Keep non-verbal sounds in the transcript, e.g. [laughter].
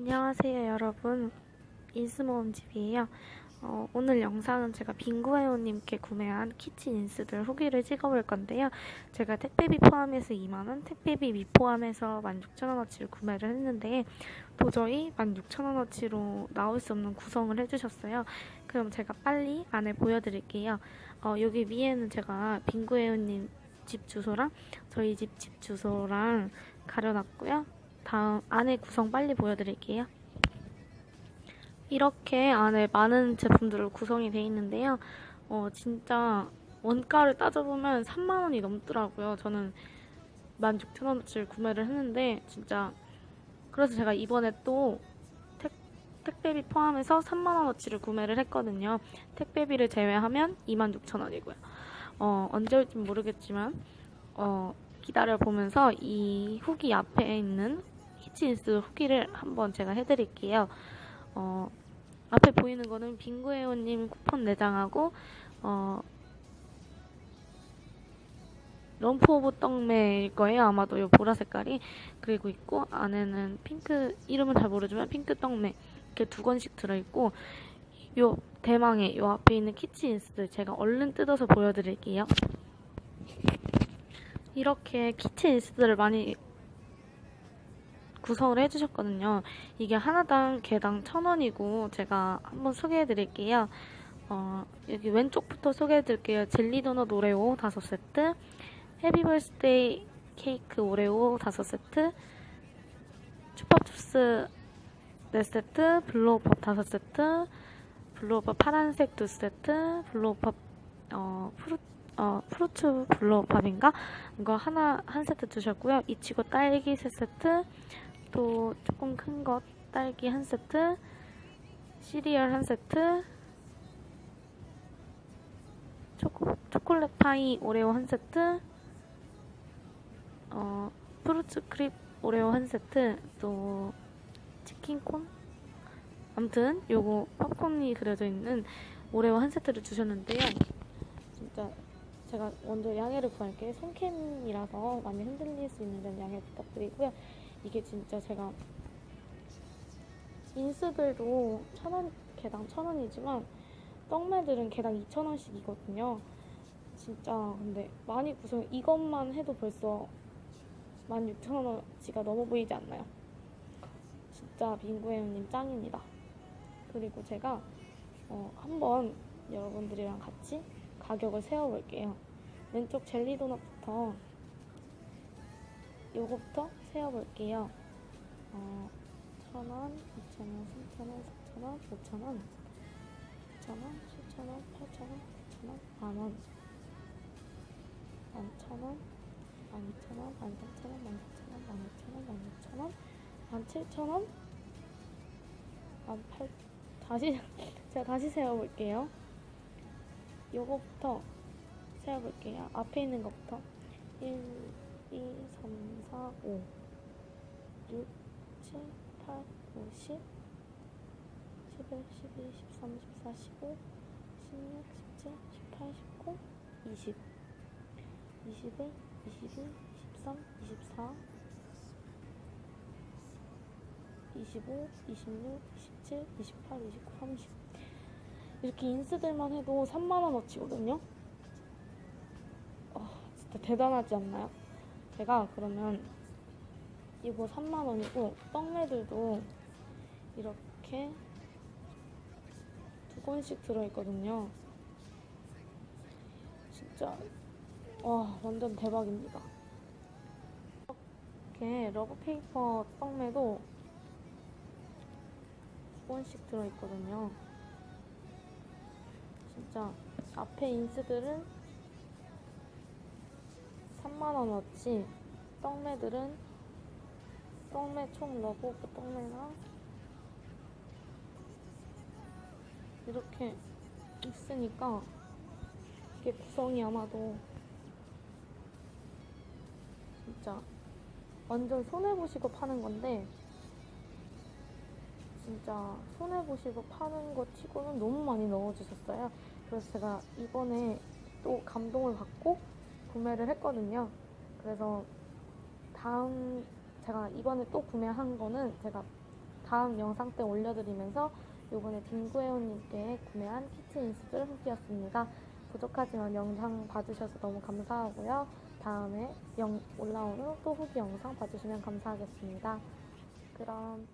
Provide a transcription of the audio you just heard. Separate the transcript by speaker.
Speaker 1: 안녕하세요 여러분 인스모음집이에요 어, 오늘 영상은 제가 빙구회원님께 구매한 키친 인스들 후기를 찍어볼 건데요 제가 택배비 포함해서 2만원 택배비 미 포함해서 16,000원어치를 구매를 했는데 도저히 16,000원어치로 나올 수 없는 구성을 해주셨어요 그럼 제가 빨리 안에 보여드릴게요 어, 여기 위에는 제가 빙구회원님 집 주소랑 저희 집 집 주소랑 가려놨고요 다음 안에 구성 빨리 보여드릴게요. 이렇게 안에 많은 제품들로 구성이 되어 있는데요. 어, 진짜 원가를 따져보면 3만원이 넘더라고요. 저는 16,000원어치를 구매를 했는데 진짜 그래서 제가 이번에 또 택, 택배비 포함해서 3만원어치를 구매를 했거든요. 택배비를 제외하면 26,000원이고요. 어, 언제 올지 모르겠지만 어, 기다려보면서 이 후기 앞에 있는 히치인스 후기를 한번 제가 해드릴게요. 어, 앞에 보이는 거는 빙구에오님 쿠폰 내장하고 어, 럼프 오브 떡매일 거예요. 아마도 요 보라 색깔이. 그리고 있고 안에는 핑크 이름은 잘 모르지만 핑크 떡매 이렇게 두 권씩 들어있고 요 대망의 요 앞에 있는 키친인스 제가 얼른 뜯어서 보여드릴게요. 이렇게 키친인스트를 많이 구성을 해주셨거든요. 이게 하나당 개당 천원이고 제가 한번 소개해드릴게요. 어, 여기 왼쪽부터 소개해드릴게요. 젤리 도넛 오레오 다 세트 해피 벌스데이 케이크 오레오 5 세트 슈퍼춥스 4세트, 블루오팝 5세트, 블루오팝 파란색 2세트, 블루오팝 어, 프루, 어, 프루츠 블러 밥인가? 이거 하나 한 세트 주셨고요. 이치고 딸기 세 세트, 또 조금 큰 것 딸기 한 세트, 시리얼 한 세트, 초코, 초콜릿 파이 오레오 한 세트, 어, 프루츠 크립 오레오 한 세트, 또 치킨콘? 아무튼 요거 팝콘이 그려져 있는 오레오 한 세트를 주셨는데요. 진짜 제가 먼저 양해를 구할게 요 손캠이라서 많이 흔들릴 수 있는 점 양해 부탁드리고요. 이게 진짜 제가 인스들도 천원 개당 천원이지만 떡매들은 개당 2천원씩이거든요. 진짜 근데 많이 구성 이것만 해도 벌써 16,000원어치가 넘어 보이지 않나요? 진짜 빙구회원님 짱입니다. 그리고 제가 어, 한번 여러분들이랑 같이 가격을 세어볼게요. 왼쪽 젤리 도넛부터 요거부터 세어볼게요. 어, 1,000원, 2,000원, 3,000원, 4,000원, 5,000원, 6,000원, 7,000원, 8,000원, 9,000원, 만원, 11,000원, 12,000원, 13,000원, 14,000원, 15,000원, 16,000원, 17,000원, 18, 다시, [laughs] 제가 다시 세어볼게요. 요거부터 세어볼게요. 앞에 있는 것부터 1, 2, 3, 4, 5, 6, 7, 8, 9, 10, 11, 12, 13, 14, 15, 16, 17, 18, 19, 20, 21, 22, 23, 24, 25, 26, 27, 28, 29, 30. 이렇게 인스들만 해도 3만원어치거든요. 어, 아, 진짜 대단하지 않나요? 제가 그러면 이거 3만원이고 떡매들도 이렇게 두 권씩 들어있거든요. 진짜 와 완전 대박입니다. 이렇게 러브페이퍼 떡매도 두 권씩 들어있거든요. 진짜 앞에 인스들은 3만원어치 떡매들은 떡매 총 러브 오브 그 떡매랑 이렇게 있으니까 이게 구성이 아마도 진짜 완전 손해보시고 파는 건데 진짜 손해보시고 파는 거 치고는 너무 많이 넣어주셨어요. 그래서 제가 이번에 또 감동을 받고 구매를 했거든요. 그래서 다음 제가 이번에 또 구매한 거는 제가 다음 영상 때 올려드리면서 이번에 딩구에온님께 구매한 키친 인스플 후기였습니다. 부족하지만 영상 봐주셔서 너무 감사하고요. 다음에 영, 올라오는 또 후기 영상 봐주시면 감사하겠습니다. 그럼